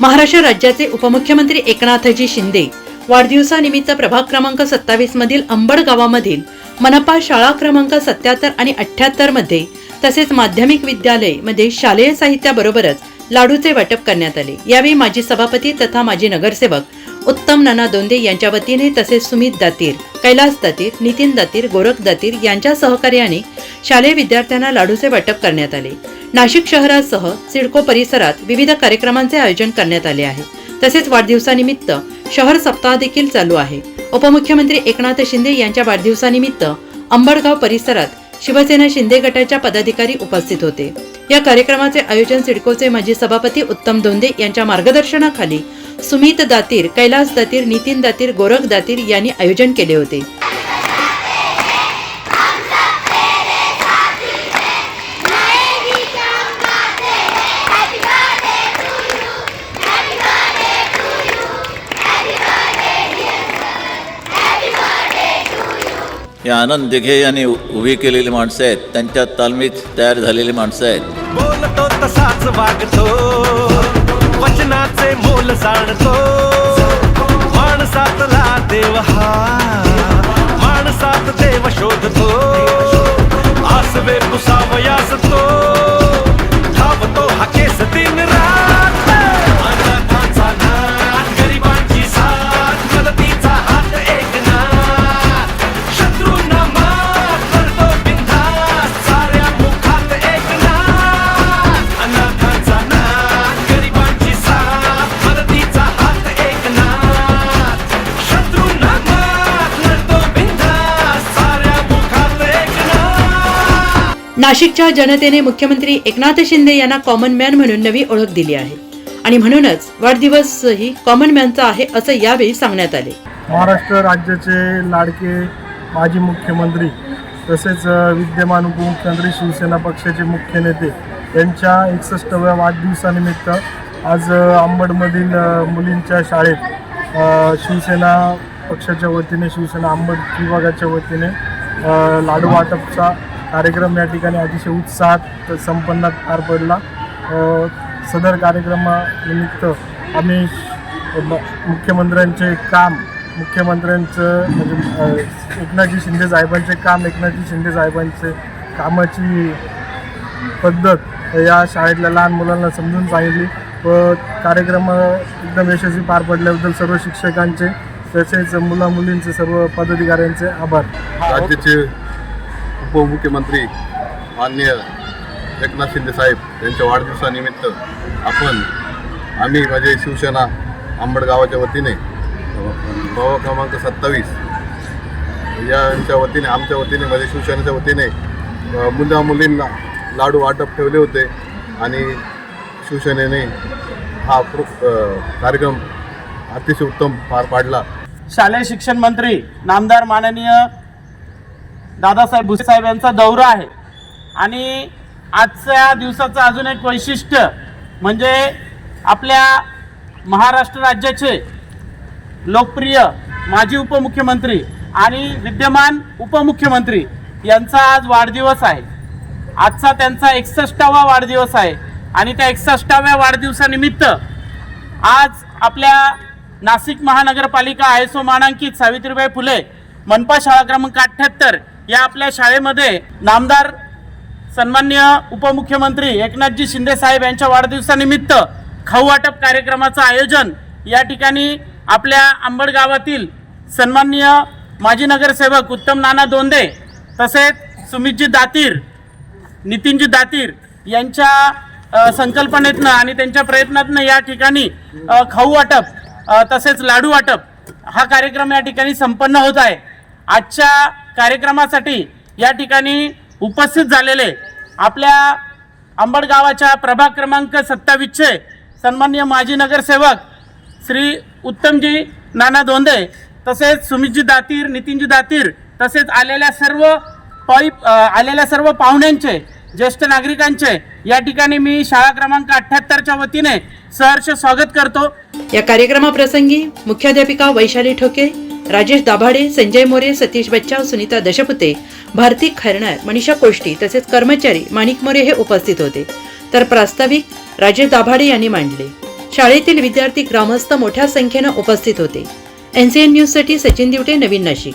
महाराष्ट्र राज्याचे उपमुख्यमंत्री एकनाथजी शिंदे वाढदिवसानिमित्त प्रभाग क्रमांक सत्तावीस मधील अंबड गावामधील मनपा शाळा क्रमांक सत्याहत्तर आणि अठ्याहत्तरमध्ये तसेच माध्यमिक विद्यालयमध्ये शालेय साहित्याबरोबरच लाडूचे वाटप करण्यात आले. यावेळी माजी सभापती तथा माजी नगरसेवक उत्तम नाना दोंदे यांच्या वतीने तसेच सुमित दातीर कैलास दातीर नितीन दातीर गोरख दातीर यांच्या सहकार्याने शालेय विद्यार्थ्यांना लाडूचे वाटप करण्यात आले. नाशिक शहरासह सिडको परिसरात विविध कार्यक्रमांचे आयोजन करण्यात आले आहे. तसेच वाढदिवसानिमित्त शहर सप्ताह देखील चालू आहे. उपमुख्यमंत्री एकनाथ शिंदे यांच्या वाढदिवसानिमित्त अंबडगाव परिसरात शिवसेना शिंदे गटाच्या पदाधिकारी उपस्थित होते. या कार्यक्रमाचे आयोजन सिडकोचे माजी सभापती उत्तम दोंदे यांच्या मार्गदर्शनाखाली सुमित दातीर कैलास दातीर नितीन दातीर गोरख दातीर यांनी आयोजन केले होते. हे आनंद दिघे यांनी उभी केलेली माणसं आहेत. त्यांच्या तालमीत तयार झालेली माणसं आहेत. बोलतो तसाच वागतो. वचनाचे मोल जाणतो. माणसातला देव हा. माणसात देव शोधतो. आसवे पुसावयास तो नाशिकच्या जनतेने मुख्यमंत्री एकनाथ शिंदे यांना कॉमन मॅन म्हणून नवी ओळख दिली आहे. आणि म्हणूनच वाढदिवसही कॉमन मॅनचा आहे असं यावेळी सांगण्यात आले. महाराष्ट्र राज्याचे लाडके माजी मुख्यमंत्री तसेच विद्यमान उपमुख्यमंत्री शिवसेना पक्षाचे मुख्य नेते यांच्या एकसष्टव्या वाढदिवसानिमित्त आज अ, अंबडमधील मुलींच्या शाळेत शिवसेना पक्षाच्या वतीने शिवसेना अंबड विभागाच्या वतीने लाडू वाटपचा कार्यक्रम या ठिकाणी अतिशय उत्साहात संपन्नात पार पडला. सदर कार्यक्रमानिमित्त आम्ही मुख्यमंत्र्यांचे काम मुख्यमंत्र्यांचं म्हणजे एकनाथजी शिंदे साहेबांचे काम एकनाथजी शिंदे साहेबांचे कामाची पद्धत या शाळेतल्या लहान मुलांना समजून सांगितली. व कार्यक्रम एकदम यशस्वी पार पडल्याबद्दल सर्व शिक्षकांचे तसेच मुला मुलींचे सर्व पदाधिकाऱ्यांचे आभार. राज्याचे उपमुख्यमंत्री माननीय एकनाथ शिंदे साहेब यांच्या वाढदिवसानिमित्त आपण आम्ही माझे शिवसेना आंबड गावाच्या वतीने भाव क्रमांक सत्तावीस यांच्या वतीने आमच्या वतीने माझ्या शिवसेनेच्या वतीने मुला मुलींना लाडू वाटप ठेवले होते आणि शिवसेनेने हा कार्यक्रम अतिशय उत्तम पार पाडला. शालेय शिक्षण मंत्री नामदार माननीय दादासाहेब भुसे साहेब यांचा दौरा आहे. आणि आजच्या दिवसाचं अजून एक वैशिष्ट्य म्हणजे आपल्या महाराष्ट्र राज्याचे लोकप्रिय माजी उपमुख्यमंत्री आणि विद्यमान उपमुख्यमंत्री यांचा आज वाढदिवस आहे. आजचा त्यांचा एकसष्टावा वाढदिवस आहे आणि त्या एकसष्टाव्या वाढदिवसानिमित्त आज आपल्या नाशिक महानगरपालिका आय एस ओ मानांकित सावित्रीबाई फुले मनपा शाळा क्रमांक अठ्ठ्याहत्तर या आपल्या शाळेमध्ये नामदार सन्मान्य उपमुख्यमंत्री एकनाथजी शिंदे साहेब यांच्या वाढदिवसानिमित्त खाऊ वाटप कार्यक्रमाचं आयोजन या ठिकाणी आपल्या आंबड गावातील सन्माननीय माजी नगरसेवक उत्तम नाना दोंदे तसेच सुमितजी दातीर नितीनजी दातीर यांच्या संकल्पनेतनं आणि त्यांच्या प्रयत्नातनं या ठिकाणी खाऊ वाटप तसेच लाडू वाटप हा कार्यक्रम या ठिकाणी संपन्न होत आहे. आजच्या कार्यक्रमासाठी या ठिकाणी उपस्थित झालेले आपल्या अंबड गावाच्या प्रभाग क्रमांक सत्तावीसचे सन्मान्य माजी नगरसेवक श्री उत्तमजी नाना दोंदे तसेच सुमितजी दातीर नितीनजी दातीर तसेच आलेल्या सर्व पायी आलेल्या सर्व पाहुण्यांचे ज्येष्ठ नागरिकांचे या ठिकाणी मी शाळा क्रमांक अठ्ठ्याहत्तरच्या वतीने सहर्ष स्वागत करतो. या कार्यक्रमाप्रसंगी मुख्याध्यापिका वैशाली ठोके राजेश दाभाडे संजय मोरे सतीश बच्चाव सुनीता दशपुते भारती खैरणार मनीषा कोष्टी तसेच कर्मचारी माणिक मोरे हे उपस्थित होते. तर प्रास्ताविक राजेश दाभाडे यांनी मांडले. शाळेतील विद्यार्थी ग्रामस्थ मोठ्या संख्येनं उपस्थित होते. एनसीएन न्यूजसाठी सचिन दिवटे नवीन नाशिक.